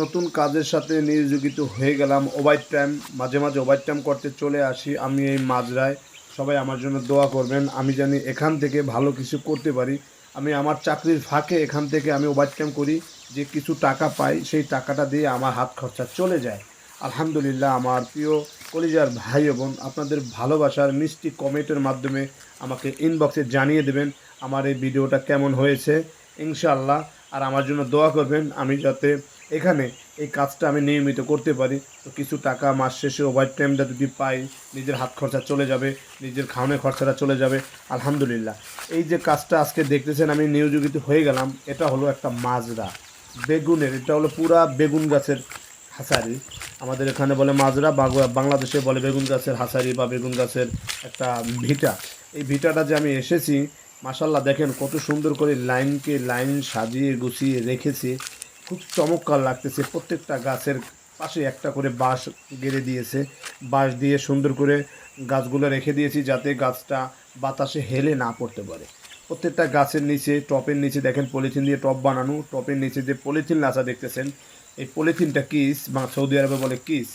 নতুন কাজের সাথে নিয়োজিত হয়ে গেলাম ওভার টাইম মাঝে মাঝে ওভার টাইম করতে চলে আসি। আমি এই মাজরায় সবাই আমার জন্য দোয়া করবেন, আমি জানি এখান থেকে ভালো কিছু করতে পারি। আমি আমার চাকরির ফাঁকে এখান থেকে আমি ওভার টাইম করি, যে কিছু টাকা পাই, সেই টাকাটা দিয়ে আমার হাত খরচা চলে যায়। আলহামদুলিল্লাহ, আমার প্রিয় কলিজার ভাই বোন, আপনাদের ভালোবাসার মিষ্টি কমেন্টের মাধ্যমে আমাকে ইনবক্সে জানিয়ে দেবেন আমার এই ভিডিওটা কেমন হয়েছে। ইনশাআল্লাহ, আর আমার জন্য দোয়া করবেন, আমি যাতে এখানে এই কাজটা আমি নিয়মিত করতে পারি। তো কিছু টাকা মাস শেষে ওভার টাইমটা যদি পাই, নিজের হাত খরচা চলে যাবে, নিজের খাওয়ানোর খরচাটা চলে যাবে, আলহামদুলিল্লাহ। এই যে কাজটা আজকে দেখতেছেন, আমি নিয়োজিত হয়ে গেলাম, এটা হলো একটা মাজরা, বেগুনের, এটা হলো পুরা বেগুন গাছের হাসারি। আমাদের এখানে বলে মাজরা, বাংলা- বাংলাদেশে বলে বেগুন গাছের হাসারি বা বেগুন গাছের একটা ভিটা। এই ভিটাটা যে আমি এসেছি মাসাল্লাহ দেখেন কত সুন্দর করে লাইনকে লাইন সাজিয়ে গুছিয়ে রেখেছি। খুব চমৎকার লাগতেছে। প্রত্যেকটা গাছের পাশে একটা করে বাঁশ গেড়ে দিয়েছে। বাঁশ দিয়ে সুন্দর করে গাছগুলো রেখে দিয়েছি যাতে গাছটা বাতাসে হেলে না পড়তে পারে। প্রত্যেকটা গাছের নিচে, টপের নিচে দেখেন পলিথিন দিয়ে টপ বানানো, টপের নিচে যে পলিথিন লাচা দেখতেছেন, এই পলিথিনটা কিস বা সৌদি আরবে বলে কিস।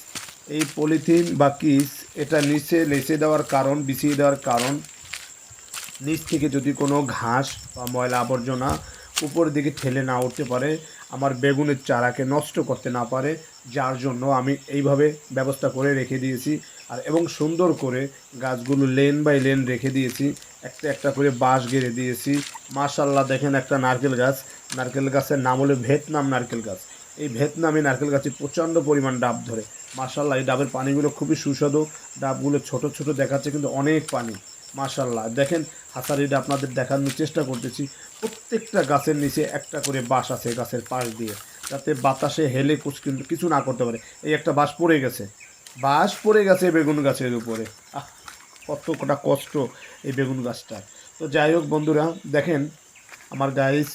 এই পলিথিন বা কিস এটা নিচে লেচে দেওয়ার কারণ, বিছিয়ে দেওয়ার কারণ, নিচ থেকে যদি কোনো ঘাস বা ময়লা আবর্জনা উপরের দিকে ঠেলে না উঠতে পারে আমার বেগুনের চারাকে নষ্ট করতে না পারে, যার জন্য আমি এইভাবে ব্যবস্থা করে রেখে দিয়েছি। আর এবং সুন্দর করে গাছগুলো লেন বাই লেন রেখে দিয়েছি। একটা একটা করে বাঁশ গেড়ে দিয়েছি। মাশাল্লাহ দেখেন একটা নারকেল গাছ। নারকেল গাছের নাম হলো ভিয়েতনাম নারকেল গাছ। এই ভিয়েতনামি নারকেল গাছে প্রচণ্ড পরিমাণ ডাব ধরে। মাশাল্লাহ এই ডাবের পানিগুলো খুবই সুস্বাদু। ডাবগুলো ছোট ছোট দেখাচ্ছে, কিন্তু অনেক পানি। মাশাল্লাহ দেখেন হাসারিটা আপনাদের দেখানোর চেষ্টা করতেছি। প্রত্যেকটা গাছের নিচে একটা করে বাঁশ আছে গাছের পাশ দিয়ে। যাতে বাতাসে হেলে কুচ কিন্তু কিছু না করতে পারে। এই একটা বাঁশ পড়ে গেছে। বাঁশ পড়ে গেছে বেগুন গাছের উপরে। আহ কতটা কষ্ট এই বেগুন গাছটার। তো যাই হোক বন্ধুরা, দেখেন, আমার গাইস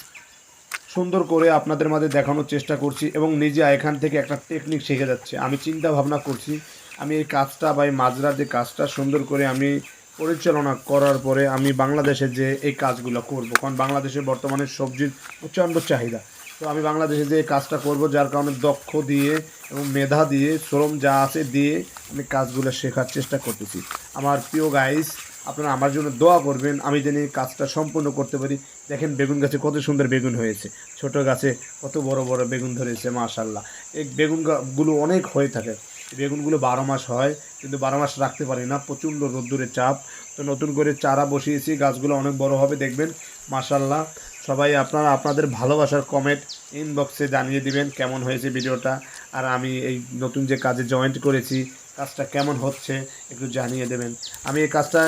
সুন্দর করে আপনাদের মাঝে দেখানোর চেষ্টা করছি এবং নিজে এখান থেকে একটা টেকনিক শিখে যাচ্ছে। আমি চিন্তা ভাবনা করছি, আমি এই কাজটা বা এই মাজরার যে কাজটা সুন্দর করে আমি পরিচালনা করার পরে আমি বাংলাদেশে যে এই কাজগুলো করব। কারণ বাংলাদেশে বর্তমানে সবজির প্রচণ্ড চাহিদা। তো আমি বাংলাদেশে যে কাজটা করব, যার কারণে দক্ষ দিয়ে এবং মেধা দিয়ে, শ্রম যা আছে দিয়ে আমি কাজগুলো শেখার চেষ্টা করতেছি। আমার প্রিয় গাইস আপনারা আমার জন্য দোয়া করবেন, আমি যেন এই কাজটা সম্পূর্ণ করতে পারি। দেখেন বেগুন গাছে কত সুন্দর বেগুন হয়েছে। ছোট গাছে কত বড় বড় বেগুন ধরেছে মাশাল্লাহ এই বেগুনগুলো অনেক হয়ে থাকে। বেগুনগুলো বারো মাস হয়, কিন্তু বারো মাস রাখতে পারি না, প্রচণ্ড রোদ্দুরের চাপ। তো নতুন করে চারা বসিয়েছি, গাছগুলো অনেক বড় হবে, দেখবেন। মাশাল্লাহ সবাই আপনারা আপনাদের ভালোবাসার কমেন্ট ইনবক্সে জানিয়ে দিবেন কেমন হয়েছে ভিডিওটা। আর আমি এই নতুন যে কাজে জয়েন্ট করেছি, কাজটা কেমন হচ্ছে, একটু জানিয়ে দেবেন। আমি এই কাজটা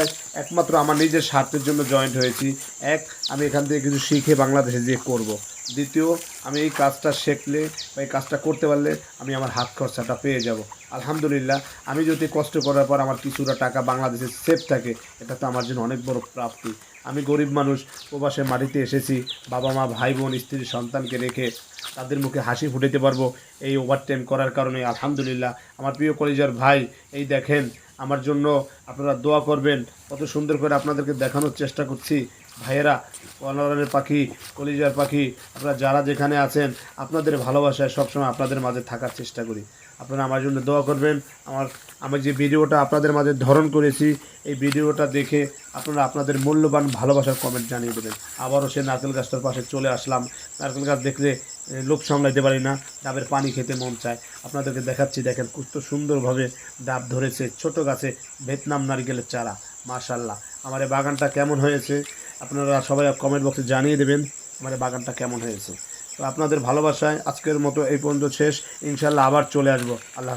একমাত্র আমার নিজের স্বার্থের জন্য জয়েন্ট হয়েছি। এক, আমি এখান থেকে কিছু শিখে বাংলাদেশে যেয়ে করব। দ্বিতীয়, আমি এই কাজটা শিখলে বা এই কাজটা করতে পারলে আমি আমার হাত খরচাটা পেয়ে যাব। আলহামদুলিল্লাহ, আমি যদি কষ্ট করার পর আমার কিছুটা টাকা বাংলাদেশে সেফ থাকে, এটা তো আমার জন্য অনেক বড় প্রাপ্তি। আমি গরিব মানুষ, প্রবাসে মাটিতে এসেছি, বাবা মা, ভাই বোন স্ত্রীর সন্তানকে রেখে তাদের মুখে হাসি ফুটাতে পারব, এই ওভারটাইম করার কারণে আলহামদুলিল্লাহ। আমার প্রিয় কলিজার ভাই, এই দেখেন আমার জন্য আপনারা দোয়া করবেন। কত সুন্দর করে আপনাদেরকে দেখানোর চেষ্টা করছি। ভাইয়েরা কলরের পাখি, কলিজার পাখি, আপনারা যারা যেখানে আছেন, আপনাদের ভালোবাসায় সবসময় আপনাদের মাঝে থাকার চেষ্টা করি। আপনারা আমার জন্য দোয়া করবেন। আমার, আমি যে ভিডিওটা আপনাদের মাঝে ধারণ করেছি, এই ভিডিওটা দেখে আপনারা আপনাদের মূল্যবান ভালোবাসার কমেন্ট জানিয়ে দেবেন। আবারও সে নারকেল গাছটার পাশে চলে আসলাম। নারকেল গাছ দেখলে লোক সামলাইতে পারি না, ডাবের পানি খেতে মন চায়। আপনাদেরকে দেখাচ্ছি, দেখেন কত সুন্দরভাবে ডাব ধরেছে, ছোট গাছে ভিয়েতনাম নারিকেলের চারা মাশাল্লাহ আমার এই বাগানটা কেমন হয়েছে? আপনারা সবাই কমেন্ট বক্সে জানিয়ে দেবেন, আমার বাগানটা কেমন হয়েছে। তো আপনাদের ভালোবাসায় আজকের মতো এই পর্যন্ত শেষ। ইনশাল্লাহ আবার চলে আসব। আল্লাহ